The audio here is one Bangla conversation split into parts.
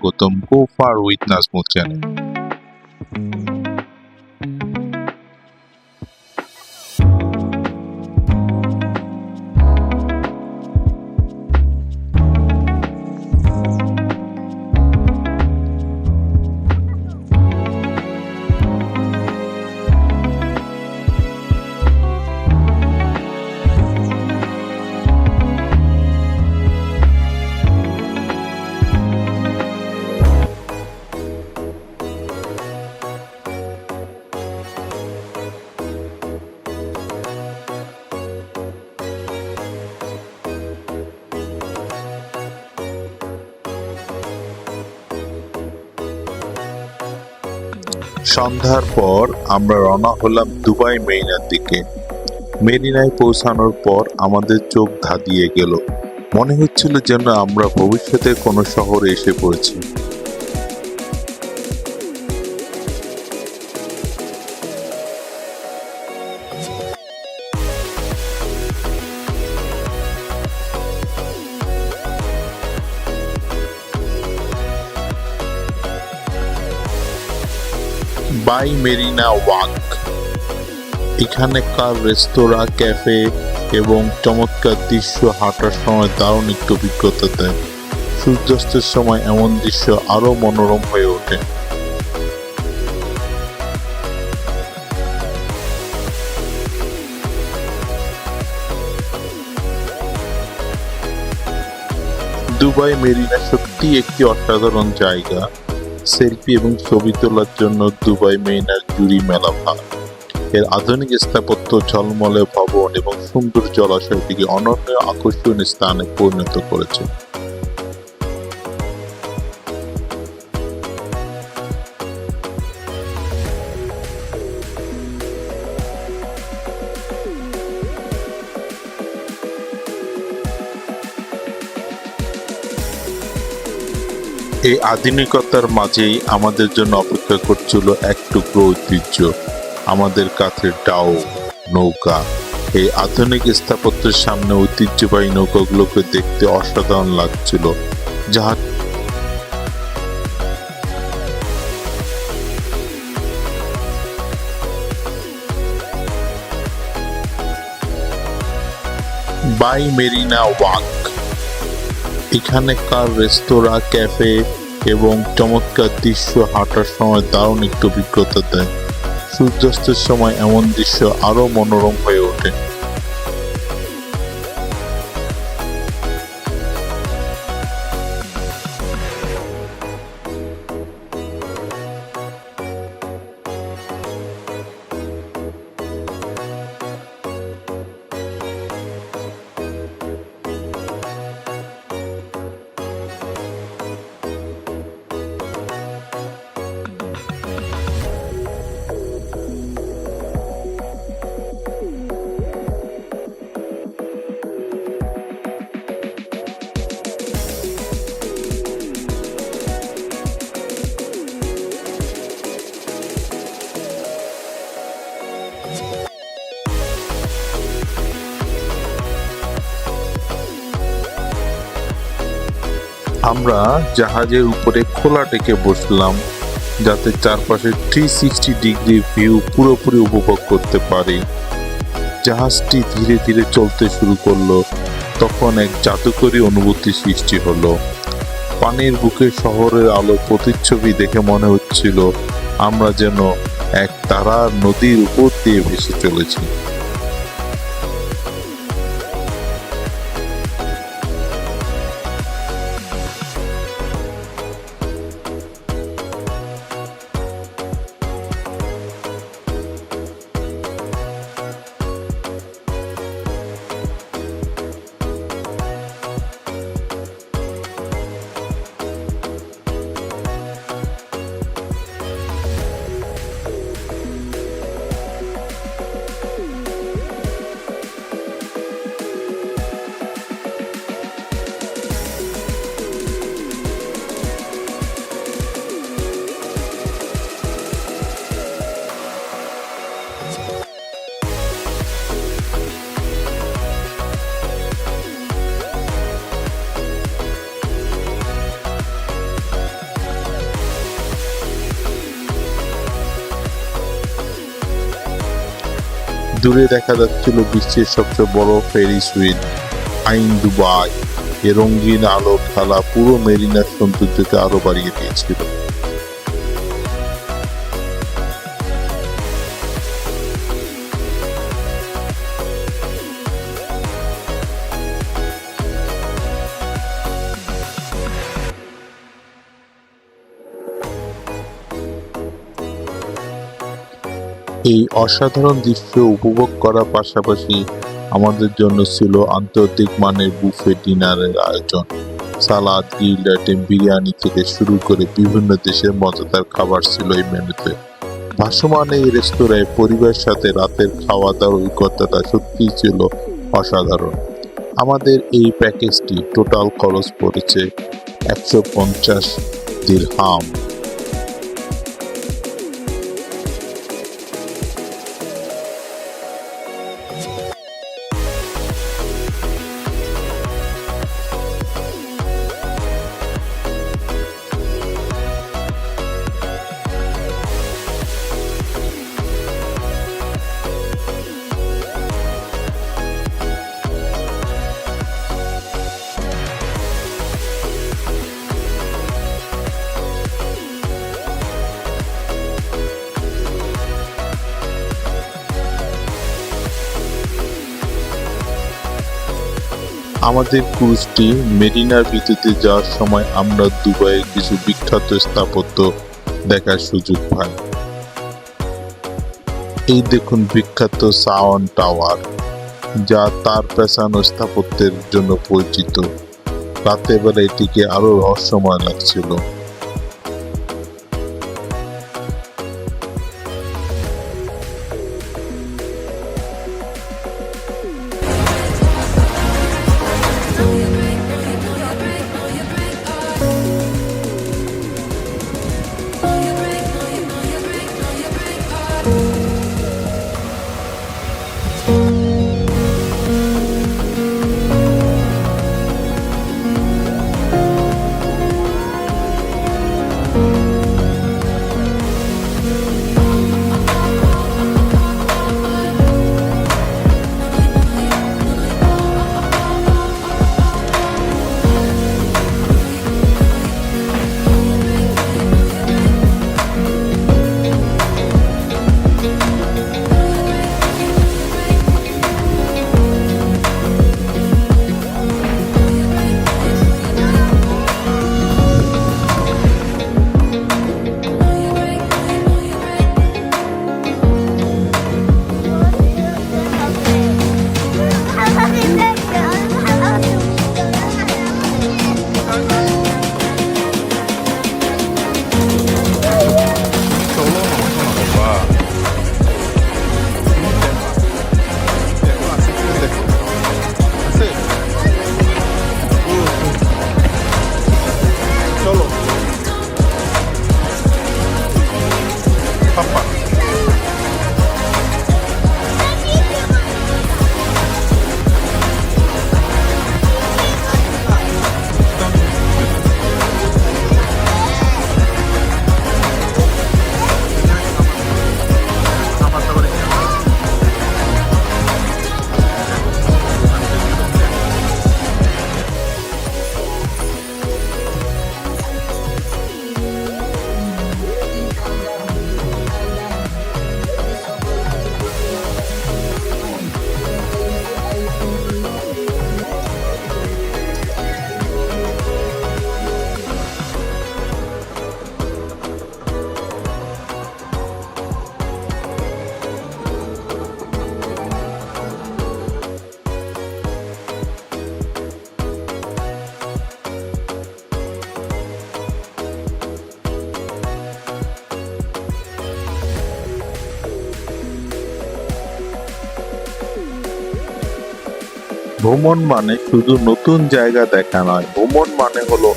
স্বাগতম go far with Nazmul channel সন্ধ্যার পর আমরা রওনা হলাম দুবাই মেরিনার দিকে। মেরিনায় পৌঁছানোর পর আমাদের চোখ ধাঁধিয়ে গেল। মনে হচ্ছিল যেন আমরা ভবিষ্যতে কোনো শহরে এসে পড়েছি। By Marina walk. এখানকার রেস্তোরাঁ, ক্যাফে এবং চমৎকার দৃশ্য হাঁটার সময় দারুণ একটু অভিজ্ঞতা দেয়। সূর্যাস্তের সময় এমন দৃশ্য আরও মনোরম হয়ে ওঠে। দুবাই মেরিনা সত্যি একটি অসাধারণ জায়গা। সেলফি এবং ছবি তোলার জন্য দুবাই মেইনার জুড়ি মেলা ভাগ এর আধুনিক স্থাপত্য, ঝলমলে ভবন এবং সুন্দর জলাশয়টিকে অনন্য আকর্ষণীয় স্থানে পরিণত করেছে। এই আধুনিকতার মাঝেই আমাদের জন্য অপেক্ষা করছিল এক টুকরো ঐতিহ্য, আমাদের কাছের ডাও, নৌকা। এই আধুনিক স্থাপত্যের সামনে ঐতিহ্যবাহী নৌকাগুলোকে দেখতে অসাধারণ লাগছিল, যাহা বাই মেরিনা ওয়াক। এখানকার রেস্তোরাঁ, ক্যাফে এবং চমৎকার দৃশ্য হাঁটার সময় দারুণ একটু অভিজ্ঞতা দেয়। সূর্যাস্তের সময় এমন দৃশ্য আরও মনোরম হয়ে ওঠে। আমরা জাহাজের উপরে খোলা টেকে বসলাম, যাতে চারপাশে থ্রি সিক্সটি ডিগ্রি ভিউ পুরোপুরি উপভোগ করতে পারি। জাহাজটি ধীরে ধীরে চলতে শুরু করল, তখন এক জাদুকরী অনুভূতি সৃষ্টি হলো। পানির বুকে শহরের আলো প্রতিচ্ছবি দেখে মনে হচ্ছিল, আমরা যেন এক তারার নদীর উপর দিয়ে ভেসে চলেছি। দূরে দেখা যাচ্ছিল বিশ্বের সবচেয়ে বড় ফেরি সুইট, আইন দুবাই। এ রঙিন আলো খেলা পুরো মেরিনার সৌন্দর্যকে আরও বাড়িয়ে দিয়েছিল। এই অসাধারণ দৃশ্য উপভোগ করার পাশাপাশি আমাদের জন্য ছিল আন্তর্জাতিক মানের বুফে ডিনারের আয়োজন। সালাদ, গ্রিল আইটেম, বিরিয়ানি থেকে শুরু করে বিভিন্ন দেশের মজাদার খাবার ছিল এই মেনুতে। ভাসমান এই রেস্তোরাঁয় পরিবারের সাথে রাতের খাওয়া দাওয়ার অভিজ্ঞতাটা সত্যিই ছিল অসাধারণ। আমাদের এই প্যাকেজটি টোটাল খরচ পড়েছে একশো পঞ্চাশ দিরহাম। আমাদের ক্রুজটি মেরিনার ভিতরে যাওয়ার সময় আমরা দুবাইয়ের কিছু বিখ্যাত স্থাপত্য দেখার সুযোগ পাই। এই দেখুন বিখ্যাত সাওয়ান টাওয়ার, যা তার পেছানো স্থাপত্যের জন্য পরিচিত। রাতের বেলা এটিকে আরও রহস্যময় লাগছিল। ভ্রমণ মানে শুধু নতুন জায়গা দেখা নয়, ভ্রমণ মানে হলো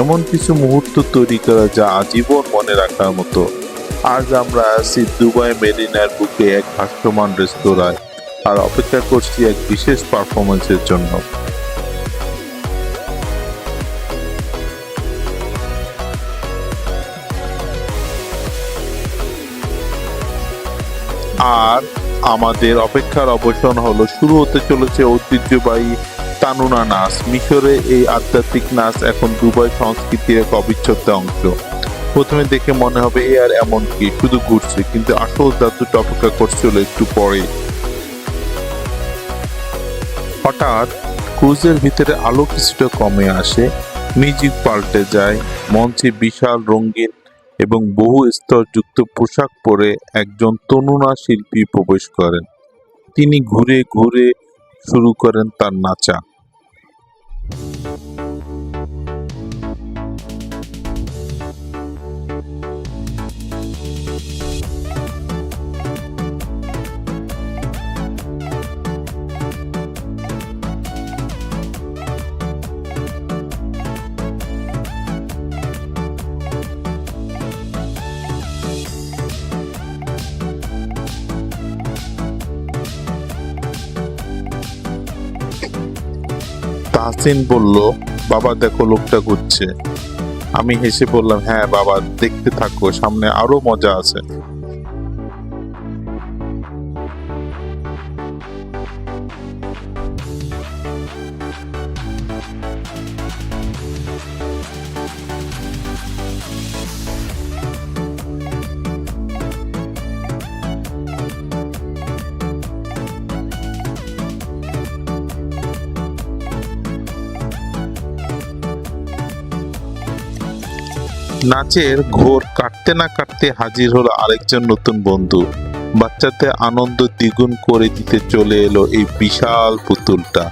এমন কিছু মুহূর্ত তৈরি করা যা আজীবন মনে রাখার মতো। আজ আমরা আছি দুবাই মেরিনার বুকে এক ভাসমান রেস্তোরাঁয় আর অপেক্ষা করছি এক বিশেষ পারফরমেন্সের জন্য। আর আমাদের অপেক্ষার অবসান হলো, শুরু হতে চলেছে ঐতিহ্যবাহী তানুনা নাচ। মিশরে এই আধ্যাত্মিক নাচ এখন দুবাই সংস্কৃতির এক অবিচ্ছেদ্য অংশ। প্রথমে দেখে মনে হবে এ আর এমন কি, শুধু ঘুরছে, কিন্তু আসল জাদুটা অপেক্ষা করছিল একটু পরে। হঠাৎ ক্রুজের ভিতরে আলো কিছুটা কমে আসে, মিউজিক পাল্টে যায়, মঞ্চে বিশাল রঙিন এবং বহু স্তরযুক্ত পোশাক পরে একজন তনুনা শিল্পী প্রবেশ করেন। তিনি ঘুরে ঘুরে শুরু করেন তার নাচা। তাহসিন বলল, বাবা, দেখো লোকটা ঘুরছে। আমি হেসে বললাম হ্যাঁ বাবা, দেখতে থাকো, সামনে আরও মজা আছে। নাচের ঘোর কাটতে না কাটতে হাজির হলো আরেকজন নতুন বন্ধু। বাচ্চাদের আনন্দ দ্বিগুণ করে দিতে চলে এলো এই বিশাল পুতুলটা।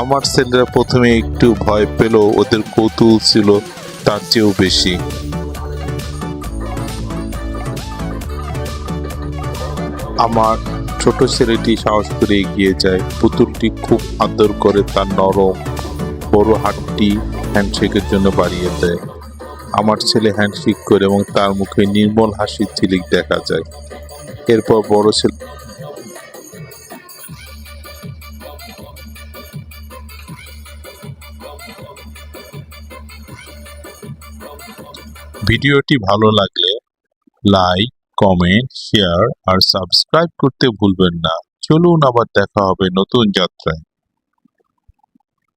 আমার ছেলেরা প্রথমে একটু ভয় পেল, ওদের কৌতূহল ছিল তার চেয়েও বেশি। আমার ছোট ছেলেটি সাহস করে এগিয়ে যায়। পুতুলটি খুব আদর করে তার নরম, বড় হাতটি হ্যান্ডশেকের জন্য বাড়িয়ে দেয়। আমার ছেলে হ্যান্ডশেক করে এবং তার মুখে নির্মল হাসির ঝিলিক দেখা যায়। এরপর বড় ছেলে ভিডিওটি ভালো লাগলে লাইক, কমেন্ট, শেয়ার আর সাবস্ক্রাইব করতে ভুলবেন না। চলুন আবার দেখা হবে নতুন যাত্রায়।